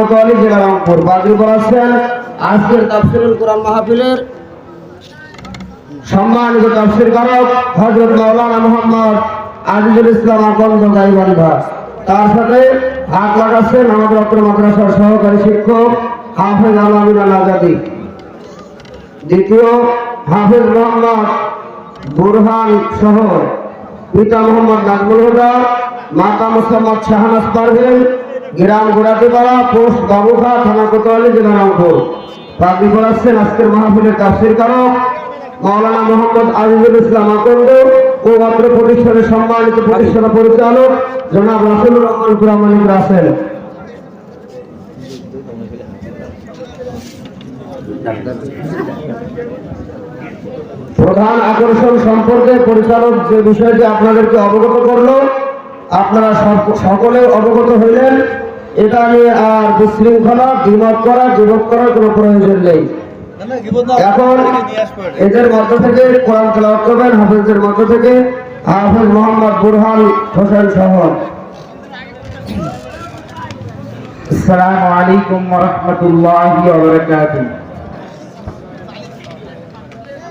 কোতোয়ালি জেলা রংপুর? আজকের তাফসিরুল কোরআন মাহফিলের সম্মানিত তাফসির কারক হজরত মাওলানা মোহাম্মদ আজিজুল ইসলাম আকন্দ গাইবান্ধা তার সাথে হাত লাগাচ্ছেন আমাদের অত্র মাদ্রাসার সহকারী শিক্ষক হাফেজ আলমিন আল আজাদি দ্বিতীয় হাফেজ মোহাম্মদ বুরহান সহ পিতা মোহাম্মদ নাজমুল হুদা মাতা পারভীন গ্রাম গোড়াটিপাড়া পোস্ট বাবুখা থানা কোতোয়ালি জেলা রংপুর প্রার্থী করাচ্ছেন আজকের মাহফিলের তাফসির কারক, মাওলানা মোহাম্মদ আজিজুল ইসলাম আকন্দ ও অত্র প্রতিষ্ঠানের সম্মানিত প্রতিষ্ঠান পরিচালক, জনাব রাসুলুর রহমান কুরামানিক রাসেল। প্রধান আকর্ষণ সম্পর্কে পরিচালক যে বিষয়টি আপনাদেরকে অবগত করল, আপনারা সক- সকলে অবগত হইলেন। এটা নিয়ে আর বিশৃঙ্খলা দ্বিমত করা যুবক করার কোনো প্রয়োজন নেই এখন এদের মধ্য থেকে কোরআন তেলাওয়াত করবেন হাফেজদের মধ্য থেকে হাফেজ মোহাম্মদ বুরহান হোসেন সহ السلام عليكم ورحمة الله وبركاته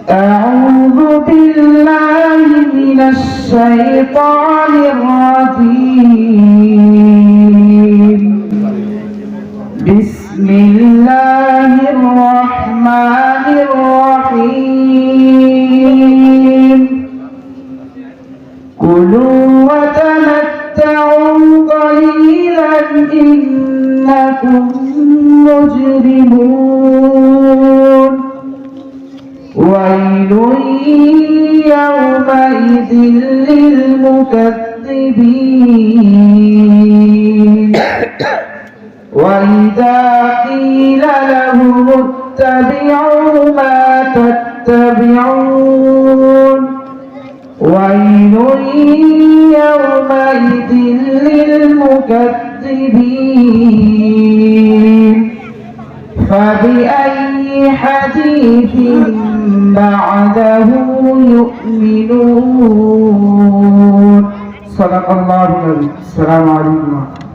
أعوذ بالله من الشيطان الرجيم بسم الله الرحمن الرحيم كلوا وتمتعوا قليلا إنكم مجرمون ويل يومئذ للمكذبين وإذا قيل لهم اتبعوا ما تتبعون ويل يومئذ للمكذبين فبأي حديث بعده يؤمنون؟ صدق الله العظيم. السلام عليكم.